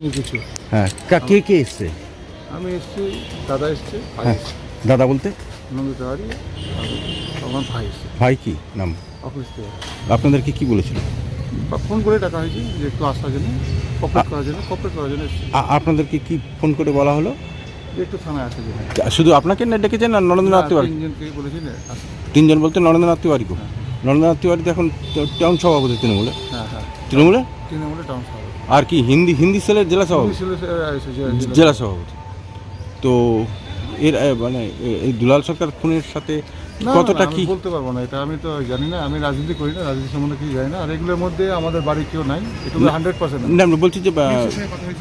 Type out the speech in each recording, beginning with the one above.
কিছু? হ্যাঁ কা- কে কে এসছে? আমি এসছি দাদা এসছে ভাই হ্যাঁ এসছে। দাদা বলতে? তেওয়ারি আমার ভাই এসছে। ভাই কি? নাম? অফিস থেকে। আপনাদেরকে কি বলেছিল? বা ফোন করে ডাকা হয়েছে যে একটু আসার জন্য কপারেট করার জন্য কপারেট করার জন্য এসছে। আ- আপনাদেরকে কি ফোন করে বলা হলো? যে একটু থানায় আসার জন্য শুধু আপনাকে না ডেকেছেন না নরেন্দ্রনাথ তিওয়ারি? তিনজনকে বলেছেন আসতে। তিনজন বলতে নরেন্দ্রনাথ তিওয়ারিকে নরেন্দ্রনাথ তিওয়ারি তো এখন ট- টাউন সভাপতি তৃণমূলে। হ্যাঁ হ্যাঁ। তৃণমূলে? তৃণমূলে টাউন শহর আর কি হিন্দি হিন্দি সেলের জেলা সভাপতি? জেলা সভাপতি। তো এর মানে এই দুলাল সরকার খুনের সাথে কতটা কি? বলতে পারব না এটা আমি তো জানি না আমি রাজনীতি করি না রাজনীতি সম্বন্ধে কিছু জানি না আর এগুলোর মধ্যে আমাদের বাড়ি কেউ নাই এটা হান্ড্রেড পার্সেন্ট না আমি বলছি যে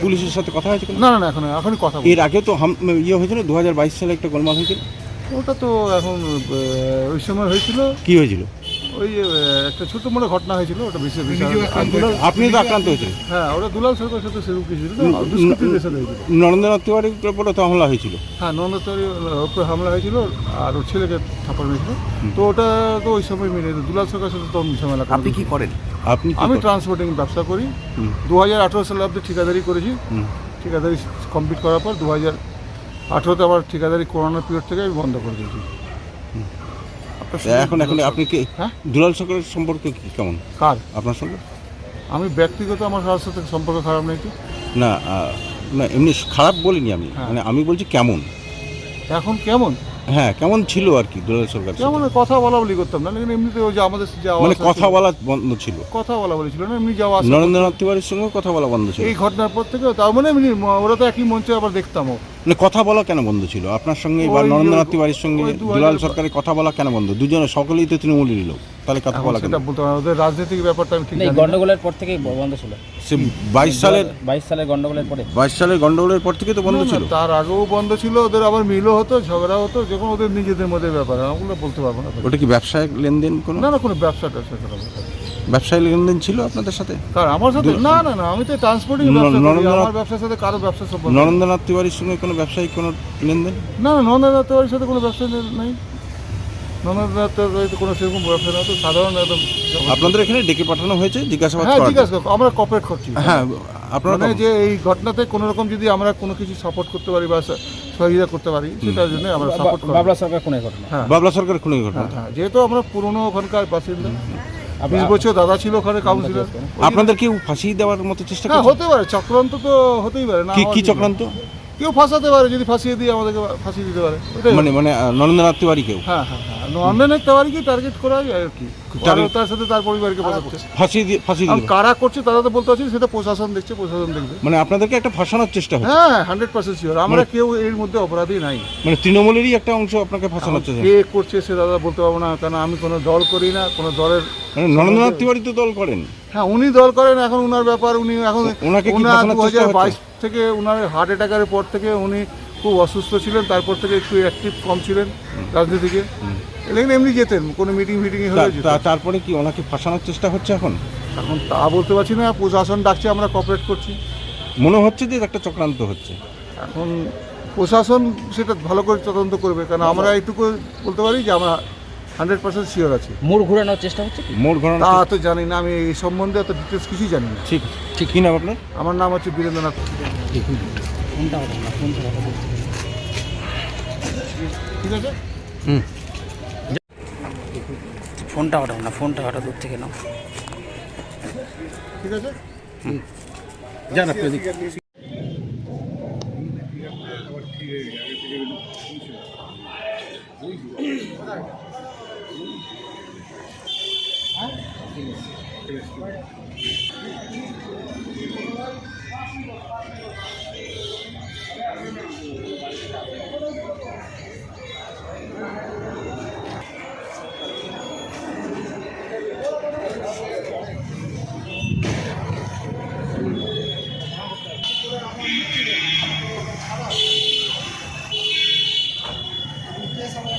পুলিশের সাথে কথা হয়েছে? না না না এখন এখনই কথা এর আগে তো ইয়ে হয়েছিল দু হাজার বাইশ সালে একটা গোলমাল হয়েছিল? ওটা তো এখন ওই সময় হয়েছিল। কি হয়েছিল? ওই একটা ছোট মোটো ঘটনা হয়েছিল ওটা বিশেষ আপনি তো আক্রান্ত হয়েছিলেন? হ্যাঁ ওটা দুলাল সরকার সাথে সেরকম কিছু নরেন্দ্রনাথ তিওয়ারির উপরে তো হামলা হয়েছিল? হ্যাঁ নন্দতরি উপরে হামলা হয়েছিল আর ওর ছেলেকে থাপড় মেরেছিল। তো ওটা তো ওই সময় মেরে দুলাল সরকার সাথে তো ঝামেলা আপনি কি করেন? আপনি আমি ট্রান্সপোর্টিং ব্যবসা করি। দু হাজার আঠেরো সালে অব্দি ঠিকাদারি করেছি। ঠিকাদারি কমপ্লিট করার পর দু হাজার আঠেরোতে আবার ঠিকাদারি করোনার পিরিয়ড থেকে আমি বন্ধ করে দিয়েছি। আপনার এখন এখন আপনি কি হ্যাঁ? দুলাল সরকারের সম্পর্ক কি কেমন? কার? আপনার সঙ্গে? আমি ব্যক্তিগত আমার কারোর সাথে সম্পর্ক খারাপ নেই তো। না না এমনি খারাপ বলিনি আমি। হ্যাঁ। মানে আমি বলছি কেমন? এখন কেমন? হ্যাঁ কেমন ছিল আর কি দুলাল সরকার? কেমন? কথা বলা বলি করতাম না কিন্তু এমনিতে ওই যে আমাদের যাওয়া মানে কথা বলা বন্ধ ছিল। কথা বলা বলি ছিল না এমনি যাওয়া নরেন্দ্রনাথ তিওয়ারির সঙ্গে কথা বলা বন্ধ ছিল। এই ঘটনার পর থেকে তার মানে এমনি ওরা তো একই মঞ্চে আবার দেখতামও মানে কথা বলা কেন বন্ধ ছিল? আপনার সঙ্গে বা নরেন্দ্রনাথ তিওয়ারির সঙ্গে দুলাল সরকারের কথা বলা কেন বন্ধ? দুজনে সকলেই তো তৃণমূলেরই লোক। তাহলে কথা বলা কেন সেটা বলতে পারব না। ওদের রাজনৈতিক ব্যাপারটা আমি ঠিক না, এই জানি না। গন্ডগোলের পর থেকেই ব- বন্ধ ছিল। সে বাইশ সালের বাইশ সালের গন্ডগোলের পরে। বাইশ সালের গন্ডগোলের পর থেকে তো বন্ধ না, না, ছিল। তার আগেও বন্ধ ছিল ওদের আবার মিলও হতো ঝগড়া হতো যখন ওদের নিজেদের মধ্যে ব্যাপার ওগুলো বলতে পারব না। ওটা কি ব্যবসায়িক লেনদেন কোনো? না না কোনো ব্যবসা ট্যাবসা করা ব্যাপার না। ব্যবসায়িক লেনদেন ছিল আপনাদের সাথে? কার আমার সাথে? না না না আমি তো ট্রান্সপোর্টিং ন- ব্যবসা করি। নরেন্দ্রনাথ- আমার ব্যবসার সাথে কারও ব্যবসা সম্পর্ক নেই। নরেন্দ্রনাথ তিওয়ারির সঙ্গে কোনো ব্যবসায়িক কোনো লেনদেন? না না নন্দানাথ তেওয়ারির সাথে কোনো ব্যবসা নেই- নন্দানাথ কোনো সেরকম ব্যবসা না তো সাধারণ একদম আপনাদের এখানে ডেকে পাঠানো হয়েছে? জিজ্ঞাসাবাদ হ্যাঁ জিজ্ঞাসা আমরা কপারেট করছি। হ্যাঁ আপনারা মানে যে এই ঘটনাতে কোনো রকম যদি আমরা কোনো কিছু সাপোর্ট করতে পারি বা সহযোগিতা করতে পারি সেটার জন্য আমরা সাপোর্ট করি। বাবলা সরকার খুনের ঘটনা। হ্যাঁ। বাবলা সরকার খুনের ঘটনা। হ্যাঁ, যেহেতু আমরা পুরনো ওখানকার বাসিন্দা বিশ বছর দাদা ছিল ওখানে কাউন্সিলর আপনাদের কেউ ফাঁসি দেওয়ার মতো চেষ্টা হতে পারে চক্রান্ত তো হতেই পারে না কি কি চক্রান্ত? কেউ ফাঁসাতে পারে যদি ফাঁসিয়ে দিয়ে আমাদেরকে ফাঁসিয়ে দিতে পারে মানে মানে নরেন্দ্রনাথ তিওয়ারি কেউ? হ্যাঁ হ্যাঁ। অন্যান্য তেওয়ারিকে টার্গেট করা হয় আর কি। আর তার সাথে তার পরিবারকে বোঝাচ্ছে ফাঁসি দিয়ে ফাঁসি দিল। কারা করছে তারা তো বলতে পারছি সেটা প্রশাসন দেখছে প্রশাসন দেখবে। মানে আপনাদেরকে একটা ফাঁসানোর চেষ্টা হচ্ছে? হ্যাঁ হান্ড্রেড পার্সেন্ট শিওর আমরা কেউ এর মধ্যে অপরাধী নাই। মানে তৃণমূলেরই একটা অংশ আপনাকে ফাঁসানোর চেষ্টা কে করছে সে দাদা বলতে পারব না কারণ আমি কোনো দল করি না কোনো দলের মানে নরেন্দ্রনাথ তিওয়ারি তো দল করেন। হ্যাঁ উনি দল করেন এখন উনার ব্যাপার উনি এখন ওনাকে কি দু হাজার বাইশ থেকে উনার হার্ট অ্যাটাকের পর থেকে উনি খুব অসুস্থ ছিলেন তারপর থেকে একটু অ্যাক্টিভ কম ছিলেন রাজনীতিকে। এলেন এমনি যেতেন কোনো মিটিং ফিটিং হলে তা- তারপরে কি ওনাকে ফাঁসানোর চেষ্টা হচ্ছে এখন? এখন তা বলতে পারছি না প্রশাসন ডাকছে আমরা কপারেট করছি। মনে হচ্ছে যে একটা চক্রান্ত হচ্ছে? এখন প্রশাসন সেটা ভালো করে তদন্ত করবে কারণ আমরা এইটুকু বলতে পারি যে আমরা হান্ড্রেড পার্সেন্ট শিওর আছি। মোড় ঘোরানোর চেষ্টা হচ্ছে কি? মোট ঘটনা তা তো জানি না আমি এই সম্বন্ধে এত ডিটেলস কিছুই জানি না। ঠিক ঠিক কি নাম আপনার? আমার নাম হচ্ছে বীরেন্দ্রনাথ। ফোনটা হবে না ফোনটা হবে ঠিক আছে? ফোনটা হঠাৎ না ফোনটা হঠাৎ দূর থেকে নাও। ঠিক আছে? যান আপনি